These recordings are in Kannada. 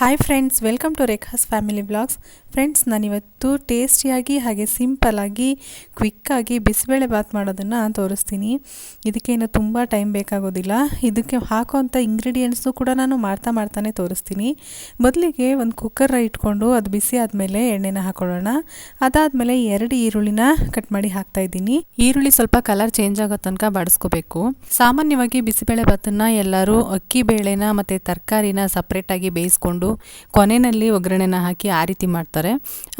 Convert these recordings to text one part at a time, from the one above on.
Hi friends welcome to Rekha's family blogs friends ನಾನಿವತ್ತು ಟೇಸ್ಟಿಯಾಗಿ ಹಾಗೆ ಸಿಂಪಲಾಗಿ ಕ್ವಿಕ್ಕಾಗಿ ಬಿಸಿಬೇಳೆ ಬಾತ್ ಮಾಡೋದನ್ನು ತೋರಿಸ್ತೀನಿ. ಇದಕ್ಕೇನು ತುಂಬ ಟೈಮ್ ಬೇಕಾಗೋದಿಲ್ಲ. ಇದಕ್ಕೆ ಹಾಕೋವಂಥ ಇಂಗ್ರೀಡಿಯೆಂಟ್ಸು ಕೂಡ ನಾನು ಮಾಡ್ತಾ ಮಾಡ್ತಾನೆ ತೋರಿಸ್ತೀನಿ. ಮೊದಲಿಗೆ ಒಂದು ಕುಕ್ಕರ್ ಇಟ್ಕೊಂಡು ಅದು ಬಿಸಿ ಆದಮೇಲೆ ಎಣ್ಣೆನ ಹಾಕೊಳ್ಳೋಣ. ಅದಾದಮೇಲೆ ಎರಡು ಈರುಳ್ಳಿನ ಕಟ್ ಮಾಡಿ ಹಾಕ್ತಾ ಇದ್ದೀನಿ. ಈರುಳ್ಳಿ ಸ್ವಲ್ಪ ಕಲರ್ ಚೇಂಜ್ ಆಗೋ ತನಕ ಬಾಡಿಸ್ಕೋಬೇಕು. ಸಾಮಾನ್ಯವಾಗಿ ಬಿಸಿಬೇಳೆ ಬಾತನ್ನು ಎಲ್ಲರೂ ಅಕ್ಕಿ, ಬೇಳೆನ ಮತ್ತು ತರಕಾರಿನ ಸಪ್ರೇಟಾಗಿ ಬೇಯಿಸ್ಕೊಂಡು ಕೊನೆಯಲ್ಲಿ ಒಗ್ಗರಣೆನ ಹಾಕಿ ಆ ರೀತಿ ಮಾಡ್ತಾರೆ.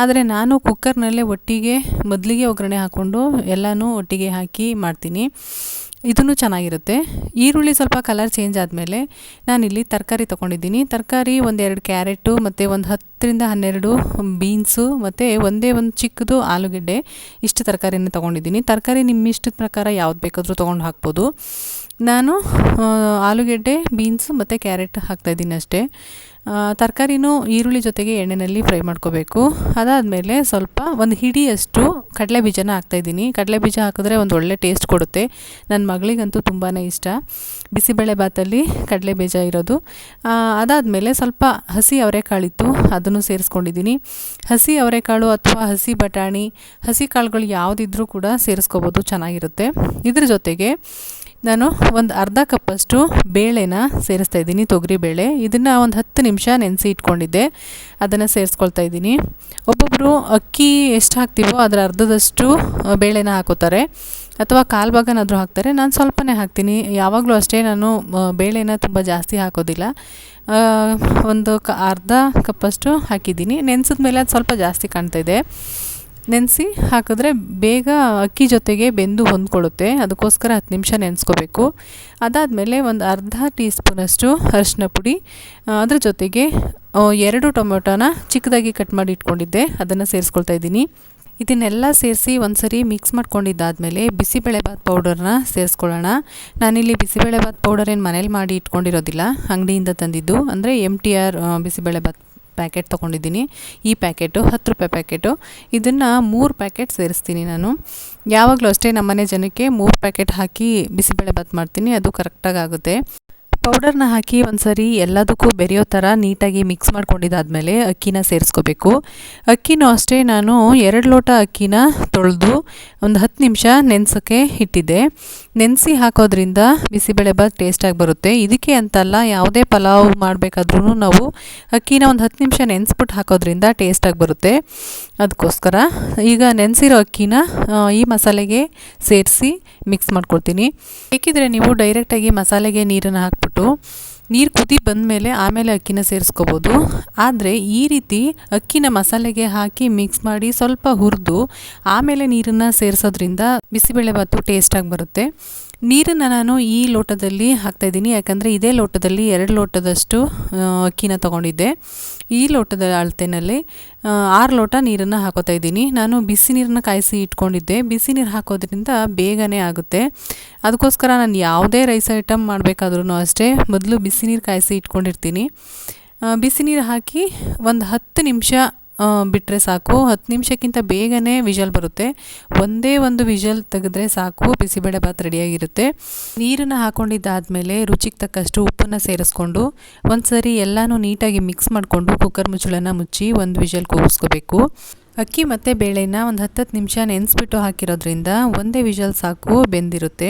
ಆದರೆ ನಾನು ಕುಕ್ಕರ್ನಲ್ಲೇ ಒಟ್ಟಿಗೆ, ಮೊದಲಿಗೆ ಒಗ್ಗರಣೆ ಹಾಕ್ಕೊಂಡು ಎಲ್ಲನೂ ಒಟ್ಟಿಗೆ ಹಾಕಿ ಮಾಡ್ತೀನಿ. ಇದೂ ಚೆನ್ನಾಗಿರುತ್ತೆ. ಈರುಳ್ಳಿ ಸ್ವಲ್ಪ ಕಲರ್ ಚೇಂಜ್ ಆದಮೇಲೆ ನಾನಿಲ್ಲಿ ತರಕಾರಿ ತೊಗೊಂಡಿದ್ದೀನಿ. ತರಕಾರಿ ಒಂದೆರಡು ಕ್ಯಾರೆಟು, ಮತ್ತು ಒಂದು ಹತ್ತರಿಂದ ಹನ್ನೆರಡು ಬೀನ್ಸು, ಮತ್ತು ಒಂದೇ ಒಂದು ಚಿಕ್ಕದು ಆಲೂಗೆಡ್ಡೆ ಇಷ್ಟು ತರಕಾರಿನ ತೊಗೊಂಡಿದ್ದೀನಿ. ತರಕಾರಿ ನಿಮ್ಮ ಇಷ್ಟದ ಪ್ರಕಾರ ಯಾವ್ದು ಬೇಕಾದರೂ ತೊಗೊಂಡು ಹಾಕ್ಬೋದು. ನಾನು ಆಲೂಗೆಡ್ಡೆ ಬೀನ್ಸು ಮತ್ತು ಕ್ಯಾರೆಟ್ ಹಾಕ್ತಾಯಿದ್ದೀನಿ ಅಷ್ಟೇ. ತರಕಾರಿನೂ ಈರುಳ್ಳಿ ಜೊತೆಗೆ ಎಣ್ಣೆಯಲ್ಲಿ ಫ್ರೈ ಮಾಡ್ಕೋಬೇಕು. ಅದಾದಮೇಲೆ ಸ್ವಲ್ಪ ಒಂದು ಹಿಡಿಯಷ್ಟು ಕಡಲೆ ಬೀಜನ ಹಾಕ್ತಾಯಿದ್ದೀನಿ ಕಡಲೆ ಬೀಜ ಹಾಕಿದ್ರೆ ಒಂದು ಒಳ್ಳೆ ಟೇಸ್ಟ್ ಕೊಡುತ್ತೆ. ನನ್ನ ಮಗಳಿಗಂತೂ ತುಂಬಾ ಇಷ್ಟ. ಬಿಸಿಬೇಳೆ ಬಾತಲ್ಲಿ ಕಡಲೆ ಬೀಜ ಇರೋದು. ಅದಾದಮೇಲೆ ಸ್ವಲ್ಪ ಹಸಿ ಅವರೆಕಾಳಿತ್ತು, ಅದನ್ನು ಸೇರಿಸ್ಕೊಂಡಿದ್ದೀನಿ. ಹಸಿ ಅವರೆಕಾಳು ಅಥವಾ ಹಸಿ ಬಟಾಣಿ, ಹಸಿ ಕಾಳುಗಳು ಯಾವುದಿದ್ರೂ ಕೂಡ ಸೇರಿಸ್ಕೋಬೋದು, ಚೆನ್ನಾಗಿರುತ್ತೆ. ಇದ್ರ ಜೊತೆಗೆ ನಾನು ಒಂದು ಅರ್ಧ ಕಪ್ಪಷ್ಟು ಬೇಳೆನ ಸೇರಿಸ್ತಾ ಇದ್ದೀನಿ ತೊಗರಿಬೇಳೆ ಇದನ್ನು ಒಂದು ಹತ್ತು ನಿಮಿಷ ನೆನೆಸಿ ಇಟ್ಕೊಂಡಿದ್ದೆ. ಅದನ್ನು ಸೇರಿಸ್ಕೊಳ್ತಾ ಇದ್ದೀನಿ. ಒಬ್ಬೊಬ್ಬರು ಅಕ್ಕಿ ಎಷ್ಟು ಹಾಕ್ತೀವೋ ಅದರ ಅರ್ಧದಷ್ಟು ಬೇಳೆನ ಹಾಕೋತಾರೆ. ಅಥವಾ ಕಾಲು ಭಾಗನಾದರೂ ಹಾಕ್ತಾರೆ. ನಾನು ಸ್ವಲ್ಪನೇ ಹಾಕ್ತೀನಿ. ಯಾವಾಗಲೂ ಅಷ್ಟೇ ನಾನು ಬೇಳೆನ ತುಂಬ ಜಾಸ್ತಿ ಹಾಕೋದಿಲ್ಲ. ಒಂದು ಕ, ಅರ್ಧ ಕಪ್ಪಷ್ಟು ಹಾಕಿದ್ದೀನಿ. ನೆನೆಸಿದ ಮೇಲೆ ಅದು ಸ್ವಲ್ಪ ಜಾಸ್ತಿ ಕಾಣ್ತಾಯಿದೆ ನೆನೆಸಿ ಹಾಕಿದ್ರೆ ಬೇಗ ಅಕ್ಕಿ ಜೊತೆಗೆ ಬೆಂದು ಹೊಂದ್ಕೊಳ್ಳುತ್ತೆ. ಅದಕ್ಕೋಸ್ಕರ ಹತ್ತು ನಿಮಿಷ ನೆನೆಸ್ಕೋಬೇಕು. ಅದಾದಮೇಲೆ ಒಂದು ಅರ್ಧ ಟೀ ಸ್ಪೂನಷ್ಟು ಅರಿಶಿನ ಪುಡಿ ಅದ್ರ ಜೊತೆಗೆ ಎರಡು ಟೊಮೊಟೊನ ಚಿಕ್ಕದಾಗಿ ಕಟ್ ಮಾಡಿ ಇಟ್ಕೊಂಡಿದ್ದೆ. ಅದನ್ನು ಸೇರಿಸ್ಕೊಳ್ತಾ ಇದ್ದೀನಿ. ಇದನ್ನೆಲ್ಲ ಸೇರಿಸಿ ಒಂದು ಸರಿ ಮಿಕ್ಸ್ ಮಾಡ್ಕೊಂಡಿದ್ದಾದಮೇಲೆ ಬಿಸಿಬೇಳೆಬಾತ್ ಪೌಡರ್ನ ಸೇರಿಸ್ಕೊಳ್ಳೋಣ. ನಾನಿಲ್ಲಿ ಬಿಸಿಬೇಳೆಬಾತ್ ಪೌಡರ್ ಏನು ಮನೇಲಿ ಮಾಡಿ ಇಟ್ಕೊಂಡಿರೋದಿಲ್ಲ. ಅಂಗಡಿಯಿಂದ ತಂದಿದ್ದು. ಅಂದರೆ M T R bisi bele bath packet ತೊಗೊಂಡಿದ್ದೀನಿ. ಈ ಪ್ಯಾಕೆಟು ಹತ್ತು ರೂಪಾಯಿ ಪ್ಯಾಕೆಟು ಇದನ್ನು ಮೂರು ಪ್ಯಾಕೆಟ್ ಸೇರಿಸ್ತೀನಿ ನಾನು. ಯಾವಾಗಲೂ ಅಷ್ಟೇ ನಮ್ಮನೆ ಜನಕ್ಕೆ ಮೂರು ಪ್ಯಾಕೆಟ್ ಹಾಕಿ ಬಿಸಿಬೇಳೆ ಬಾತ್ ಮಾಡ್ತೀನಿ. ಅದು ಕರೆಕ್ಟಾಗಿ ಆಗುತ್ತೆ. ಪೌಡರ್ನ ಹಾಕಿ ಒಂದು ಸರಿ ಎಲ್ಲದಕ್ಕೂ ಬೆರೆಯೋ ಥರ ನೀಟಾಗಿ ಮಿಕ್ಸ್ ಮಾಡ್ಕೊಂಡಿದ್ದಾದಮೇಲೆ ಅಕ್ಕಿನ ಸೇರಿಸ್ಕೋಬೇಕು. ಅಕ್ಕಿನೂ ಅಷ್ಟೇ, ನಾನು ಎರಡು ಲೋಟ ಅಕ್ಕಿನ ತೊಳೆದು ಒಂದು ಹತ್ತು ನಿಮಿಷ ನೆನೆಸೋಕ್ಕೆ ಇಟ್ಟಿದ್ದೆ. ನೆನೆಸಿ ಹಾಕೋದ್ರಿಂದ ಬಿಸಿಬೇಳೆಬಾತ್ ಟೇಸ್ಟಾಗಿ ಬರುತ್ತೆ. ಇದಕ್ಕೆ ಅಂತಲ್ಲ ಯಾವುದೇ ಪಲಾವ್ ಮಾಡಬೇಕಾದ್ರೂ ನಾವು ಅಕ್ಕಿನ ಒಂದು ಹತ್ತು ನಿಮಿಷ ನೆನೆಸ್ಬಿಟ್ಟು ಹಾಕೋದ್ರಿಂದ ಟೇಸ್ಟಾಗಿ ಬರುತ್ತೆ. ಅದಕ್ಕೋಸ್ಕರ ಈಗ ನೆನೆಸಿರೋ ಅಕ್ಕಿನ ಈ ಮಸಾಲೆಗೆ ಸೇರಿಸಿ ಮಿಕ್ಸ್ ಮಾಡ್ಕೊಳ್ತೀನಿ ಬೇಕಿದ್ರೆ ನೀವು ಡೈರೆಕ್ಟಾಗಿ ಮಸಾಲೆಗೆ ನೀರನ್ನು ಹಾಕ್ಬಿಟ್ಟು ನೀರು ಕುದಿ ಬಂದಮೇಲೆ ಆಮೇಲೆ ಅಕ್ಕಿನ ಸೇರಿಸ್ಕೋಬೋದು. ಆದರೆ ಈ ರೀತಿ ಅಕ್ಕಿನ ಮಸಾಲೆಗೆ ಹಾಕಿ ಮಿಕ್ಸ್ ಮಾಡಿ ಸ್ವಲ್ಪ ಹುರಿದು ಆಮೇಲೆ ನೀರನ್ನು ಸೇರಿಸೋದ್ರಿಂದ ಬಿಸಿಬೇಳೆಭಾತು ಟೇಸ್ಟಾಗಿ ಬರುತ್ತೆ. ನೀರನ್ನು ನಾನು ಈ ಲೋಟದಲ್ಲಿ ಹಾಕ್ತಾಯಿದ್ದೀನಿ ಯಾಕಂದರೆ ಇದೇ ಲೋಟದಲ್ಲಿ ಎರಡು ಲೋಟದಷ್ಟು ಅಕ್ಕಿನ ತೊಗೊಂಡಿದ್ದೆ. ಈ ಲೋಟದ ಅಳತೆನಲ್ಲಿ ಆರು ಲೋಟ ನೀರನ್ನು ಹಾಕೋತಾ ಇದ್ದೀನಿ. ನಾನು ಬಿಸಿ ನೀರನ್ನ ಕಾಯಿಸಿ ಇಟ್ಕೊಂಡಿದ್ದೆ. ಬಿಸಿ ನೀರು ಹಾಕೋದ್ರಿಂದ ಬೇಗನೆ ಆಗುತ್ತೆ. ಅದಕ್ಕೋಸ್ಕರ ನಾನು ಯಾವುದೇ ರೈಸ್ ಐಟಮ್ ಮಾಡಬೇಕಾದ್ರೂ ಅಷ್ಟೇ ಮೊದಲು ಬಿಸಿ ನೀರು ಕಾಯಿಸಿ ಇಟ್ಕೊಂಡಿರ್ತೀನಿ. ಬಿಸಿ ನೀರು ಹಾಕಿ ಒಂದು ಹತ್ತು ನಿಮಿಷ ಬಿಟ್ಟರೆ ಸಾಕು. ಹತ್ತು ನಿಮಿಷಕ್ಕಿಂತ ಬೇಗನೆ ವಿಷಲ್ ಬರುತ್ತೆ. ಒಂದೇ ಒಂದು ವಿಷಲ್ ತೆಗೆದ್ರೆ ಸಾಕು. ಬಿಸಿಬೇಳೆ ಭಾತ್ ರೆಡಿಯಾಗಿರುತ್ತೆ. ನೀರನ್ನು ಹಾಕ್ಕೊಂಡಿದ್ದಾದಮೇಲೆ ರುಚಿಗೆ ತಕ್ಕಷ್ಟು ಉಪ್ಪನ್ನು ಸೇರಿಸ್ಕೊಂಡು ಒಂದು ಸರಿ ಎಲ್ಲನೂ ನೀಟಾಗಿ ಮಿಕ್ಸ್ ಮಾಡಿಕೊಂಡು ಕುಕ್ಕರ್ ಮುಚ್ಚಳನ ಮುಚ್ಚಿ ಒಂದು ವಿಷಲ್ ಕೂಗಿಸ್ಕೋಬೇಕು. ಅಕ್ಕಿ ಮತ್ತು ಬೇಳೆನ ಒಂದು ಹತ್ತತ್ತು ನಿಮಿಷ ನೆನೆಸ್ಬಿಟ್ಟು ಹಾಕಿರೋದ್ರಿಂದ ಒಂದೇ ವಿಷಲ್ ಸಾಕು ಬೆಂದಿರುತ್ತೆ.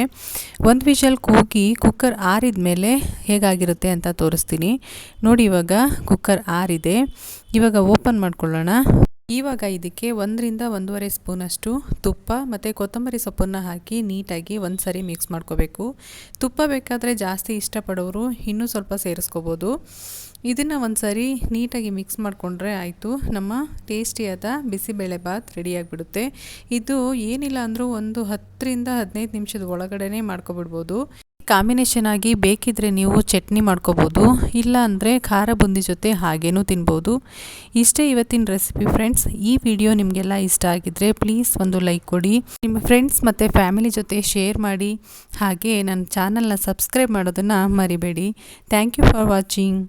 ಒಂದು ವಿಷಲ್ ಕೂಗಿ ಕುಕ್ಕರ್ ಆರಿದ ಮೇಲೆ ಹೇಗಾಗಿರುತ್ತೆ ಅಂತ ತೋರಿಸ್ತೀನಿ. ನೋಡಿ ಇವಾಗ ಕುಕ್ಕರ್ ಆರಿದೆ. ಇವಾಗ ಓಪನ್ ಮಾಡ್ಕೊಳ್ಳೋಣ. ಇವಾಗ ಇದಕ್ಕೆ ಒಂದರಿಂದ ಒಂದೂವರೆ ಸ್ಪೂನಷ್ಟು ತುಪ್ಪ ಮತ್ತು ಕೊತ್ತಂಬರಿ ಸೊಪ್ಪನ್ನು ಹಾಕಿ ನೀಟಾಗಿ ಒಂದು ಸರಿ ಮಿಕ್ಸ್ ಮಾಡ್ಕೋಬೇಕು. ತುಪ್ಪ ಬೇಕಾದರೆ ಜಾಸ್ತಿ ಇಷ್ಟಪಡೋರು ಇನ್ನೂ ಸ್ವಲ್ಪ ಸೇರಿಸ್ಕೋಬೋದು. ಇದನ್ನು ಒಂದು ಸರಿ ನೀಟಾಗಿ ಮಿಕ್ಸ್ ಮಾಡಿಕೊಂಡ್ರೆ ಆಯಿತು. ನಮ್ಮ ಟೇಸ್ಟಿಯಾದ ಬಿಸಿಬೇಳೆ ಬಾತ್ ರೆಡಿಯಾಗಿಬಿಡುತ್ತೆ ಇದು ಏನಿಲ್ಲ ಅಂದರೂ ಒಂದು ಹತ್ತರಿಂದ ಹದಿನೈದು ನಿಮಿಷದ ಒಳಗಡೆ ಮಾಡ್ಕೊಬಿಡ್ಬೋದು. ಕಾಂಬಿನೇಷನ್ ಆಗಿ ಬೇಕಿದ್ರೆ ನೀವು ಚಟ್ನಿ ಮಾಡ್ಕೋಬೋದು, ಇಲ್ಲ ಅಂದರೆ ಖಾರ ಬುಂದಿ ಜೊತೆ ಹಾಗೇನೂ ತಿನ್ಬೋದು. ಇಷ್ಟೇ ಇವತ್ತಿನ ರೆಸಿಪಿ ಫ್ರೆಂಡ್ಸ್ ಈ ವಿಡಿಯೋ ನಿಮಗೆಲ್ಲ ಇಷ್ಟ ಆಗಿದ್ರೆ ಪ್ಲೀಸ್ ಒಂದು ಲೈಕ್ ಕೊಡಿ. ನಿಮ್ಮ ಫ್ರೆಂಡ್ಸ್ ಮತ್ತು ಫ್ಯಾಮಿಲಿ ಜೊತೆ ಶೇರ್ ಮಾಡಿ, ಹಾಗೆ ನನ್ನ ಚಾನಲ್ನ ಸಬ್ಸ್ಕ್ರೈಬ್ ಮಾಡೋದನ್ನು ಮರಿಬೇಡಿ. Thank you for watching